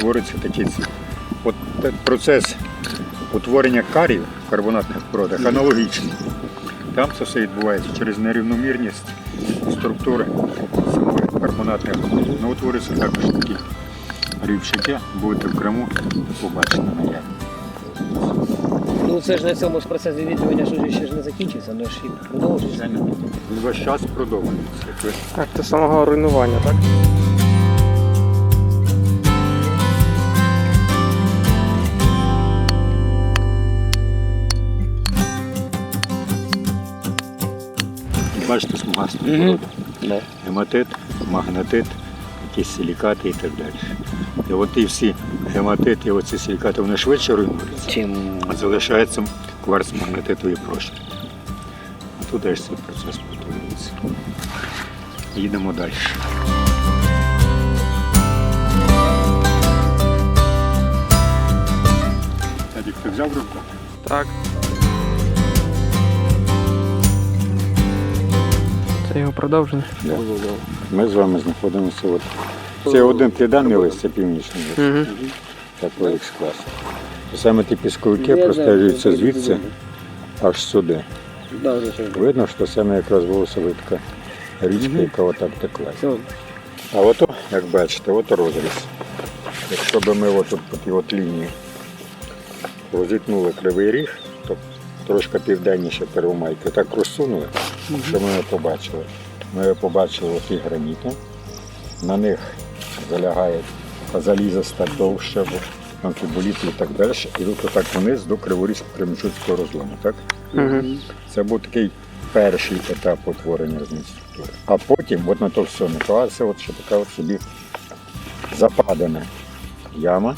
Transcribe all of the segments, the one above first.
утворюються такі ці. От процес утворення карів в карбонатних породах аналогічний. Там це все відбувається через нерівномірність структури самої карбонатних пород. Ну, утворюються також такі рівчаки. Будете в Криму, побачите на як. Ну це ж на цьому ж процес відвідування ж ще ж не закінчився, але ж і продовжується. Він весь час продовжується. Так, до самого руйнування, так? Бачите, смугасні Мгм. породи. Да. Гематит, магнетит, якісь силікати і так далі. І от і всі гематити, і оці силікати, вони швидше руйнуються, Чим а залишається кварц магнетитовий прощі. А тут теж цей процес повторюється. Їдемо далі. Ти взяв руку? Так. Це його продовження. Ми з вами знаходимося. От. Це один південний лист, це північний лист. Такий X-клас. Саме ті пісковики простежуються звідси аж сюди. Видно, що саме якраз волосовий така річка, яка отак текла. А ото, як бачите, от розріз. Якщо б ми отут по тій от лінії розітнули кривий ріг, трошки південніше Первомайки, так розсунули, що ми його побачили. Ми його побачили оті граніти, на них залягає залізиста довше, амфіболіт і так далі, і тут отак вниз до Криворізького Кременчуцького розлому. Так? Угу. Це був такий перший етап утворення різних структур. А потім, от на то все наклалася от ще така от собі западена яма.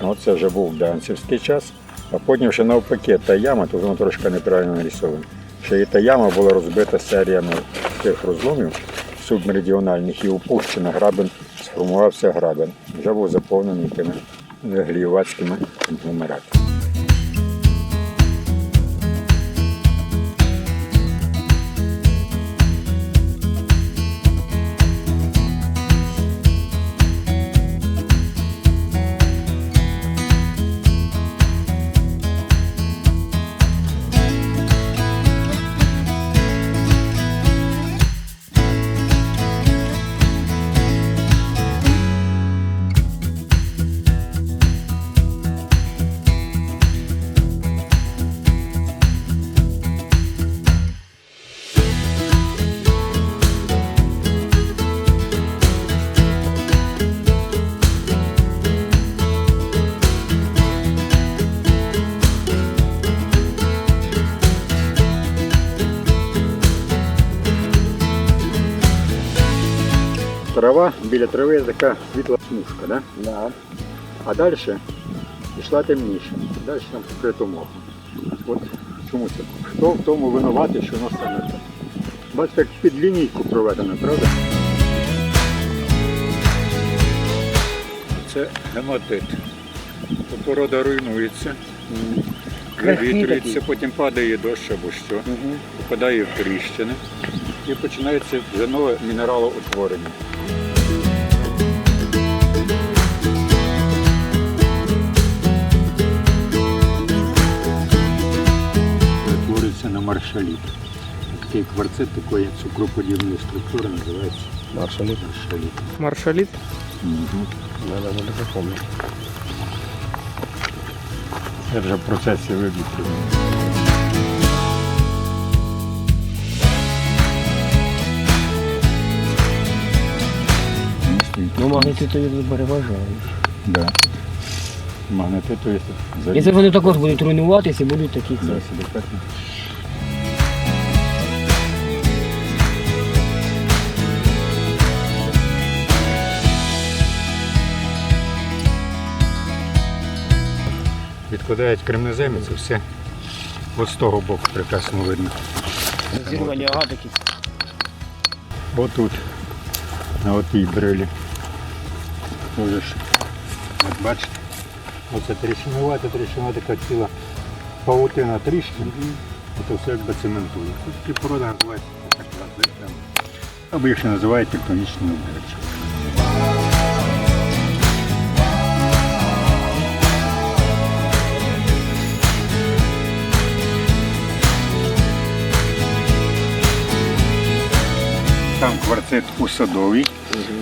От це вже був данцівський час. А потім ще навпаки та яма, тут вона трошки неправильно нарисована. Ще і та яма була розбита серіями тих розломів субмеридіональних і опущена грабин, сформувався грабин. Вже був заповнений тими гліювацькими конгломератами. Трава, біля трави є така світла смужка, да? Да. а далі пішла темніша. Далі там покрито мохом. От чому це? Хто в тому винуватий, що воно саме так? Бачите, як під лінійку проведено, правда? Це гематит. Порода руйнується, вивітрюється, потім падає дощ або що, попадає в тріщини і починається вже нове мінералоутворення. Перетворюється на маршаліт. Такий кварцит такої цукроподібної структури називається Маршаліт. маршаліт. Маршаліт. Угу. Надо буде запомнити. Це вже в процесі вивітрювання. Ну, магнетитові переважають. Да. Магнетиту І це вони також будуть руйнуватися і будуть такі це. Відкладають кремнеземі, це все ось з того боку прекрасно видно. Зірвані агатики. Отут, на отій брилі. Ж, от бачите, оце тріщинувата, тріщинувата така ціла павутина тріщин, це все якби цементує. Називаються так, так, їх ще називають тектонічними обличчя. Там кварцит усадовий,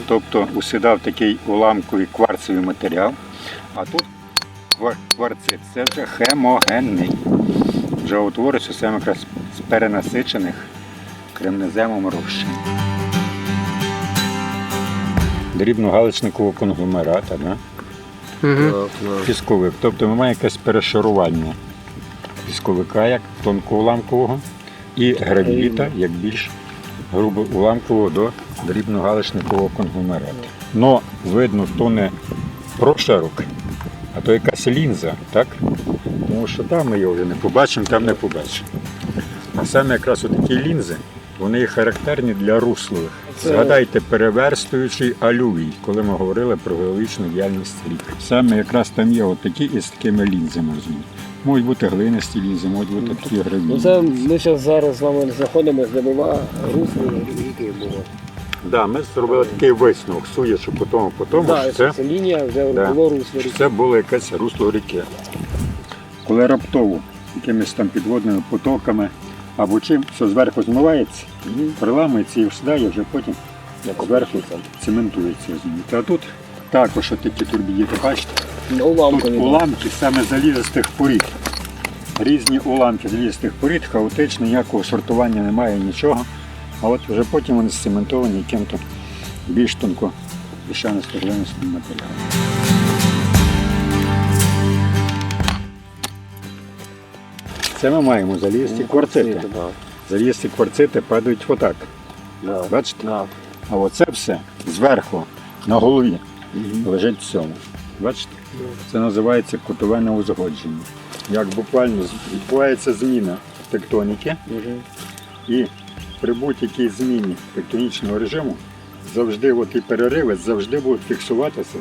тобто усідав такий уламковий кварцевий матеріал. А тут квар- кварцит це вже хемогенний. Вже утворюється саме якраз з перенасичених кремнеземом розчин. Дрібногаличникового конгломерата, да? Угу. пісковик. Тобто ми маємо якесь перешарування пісковика як тонкоуламкового і гравіліта як більш грубоуламкового до дрібногаличникового конгломерату. Но видно, то не прошарок, а то якась лінза, так? Тому що там ми його вже не побачимо, там не побачимо. А саме якраз такі лінзи, вони є характерні для руслових. Згадайте переверстуючий алювій, коли ми говорили про геологічну діяльність рік. Саме якраз там є от такі із такими лінзами. розумієте. Можуть бути глинисті лінзи, можуть бути такі Ну це ми зараз зараз з вами знаходимося, де була русло ріки було. Да, ми зробили такий висновок, судячи по тому, по тому, Да, що це, це, лінія, вже Да. було русло ріки. це було якесь русло ріки. Коли раптово якимись там підводними потоками або чим, все зверху змивається, приламується і всідає, вже потім зверху цементується. розумієте. А тут також такі турбідіти, бачите? На уламкові. Тут уламки саме залізистих порід. Різні уламки залізистих порід, хаотично, ніякого сортування немає, нічого. А от вже потім вони зцементовані яким-то більш тонко піщанисто глинистим матеріалом. Це ми маємо залізті кварцити. Да. Залізті кварцити падають отак. Бачите? А оце все зверху на голові лежить в цьому. Бачите? Це називається кутове узгодження. Як буквально відбувається зміна тектоніки, і при будь-якій зміні тектонічного режиму завжди от і перериви завжди будуть фіксуватися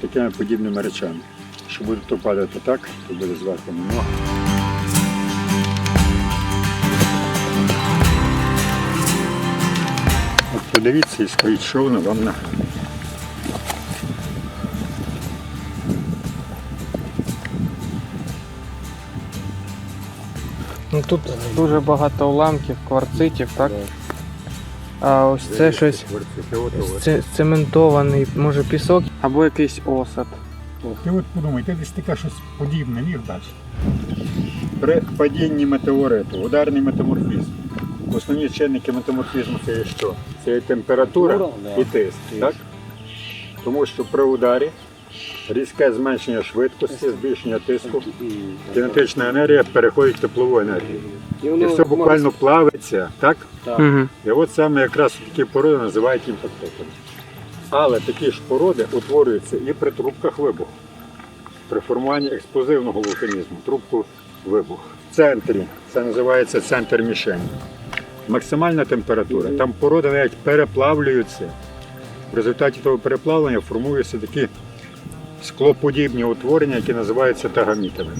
такими подібними речами. Що буде то падати так, то буде зверху на ногу. От подивіться і скажіть, що воно вам нагадує. Ну тут дуже багато уламків, кварцитів, так? А ось це щось це цементований, може пісок або якийсь осад. І от подумайте, десь таке щось подібне міг бачити. При падінні метеориту, ударний метаморфізм. Основні чинники метаморфізму це є що? Це є температура Температура, і тиск. Так? Тому що при ударі різке зменшення швидкості, збільшення тиску, кінетична енергія переходить в теплову енергію. І все буквально плавиться, так? Так. Угу. І от саме якраз такі породи називають імпактофами. Але такі ж породи утворюються і при трубках вибуху, при формуванні експлозивного вулканізму, трубку вибух. В центрі це називається центр мішені. Максимальна температура. Там породи навіть переплавлюються. В результаті того переплавлення формуються такі склоподібні утворення, які називаються тагамітами.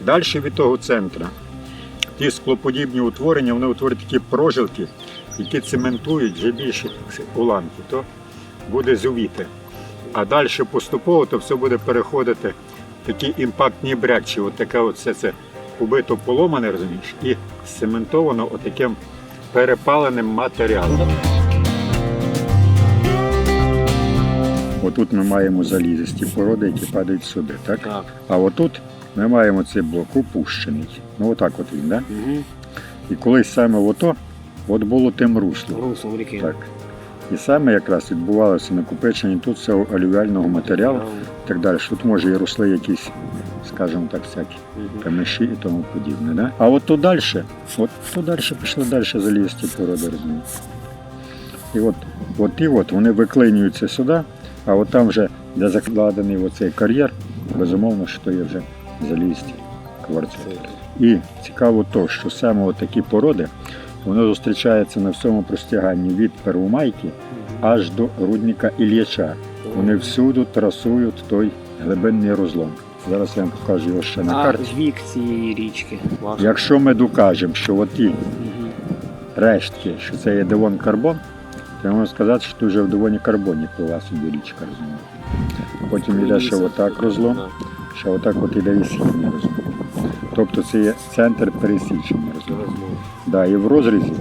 Далі від того центра ті склоподібні утворення, вони утворюють такі прожилки, які цементують вже більше уламки, то буде зувіти. А далі поступово то все буде переходити в такі імпактні брекчі. От таке от це убито поломане, розумієш, і цементовано отаким перепаленим матеріалом. Отут ми маємо залізисті породи, які падають сюди, так? Так. А отут ми маємо цей блок опущений. Ну отак от він, да? Угу. І колись саме ото от було тим руслом. Русло ріки. Так. І саме якраз відбувалося накопичення тут цього алювіального матеріалу і так далі. Тут може і росли якісь, скажімо так, всякі камеші і тому подібне. Да? А от тут далі, от тут далі пішли далі залізті породи, розумієте. І от, от і от вони виклинюються сюди, а от там вже, де закладений оцей кар'єр, безумовно, що є вже залізті кварцити. І цікаво то, що саме такі породи вони зустрічаються на всьому простяганні від Первомайки аж до рудника Ілляча. Вони всюди трасують той глибинний розлом. Зараз я вам покажу його ще на А карті. вік цієї річки. Якщо ми докажемо, що оті Мгм. рештки, що це є девон карбон, то я можу сказати, що вже в девоні карбоні плила собі річка розумієте. Потім йде ще отак розлом, ще отак от іде і східний розлом. Тобто це є центр пересічення розлому. Да, і в розрізі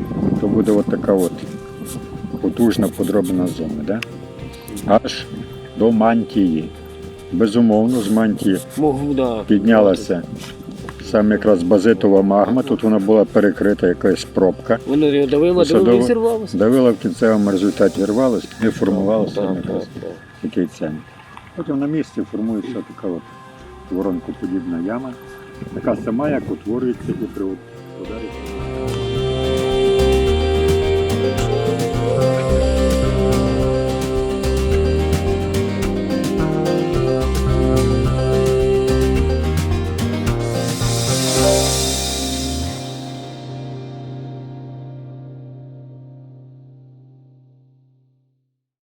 то буде от така от потужно подроблена зона, да? аж до мантії. Безумовно, з мантії піднялася саме якраз базитова магма. Тут вона була перекрита якась пробка. Воно його давило, давило і зірвалося. Давила в кінцевому результаті рвалося і саме так, якраз так. такий центр. Потім на місці формується така от воронкоподібна яма, така сама, як утворюється і при ударі.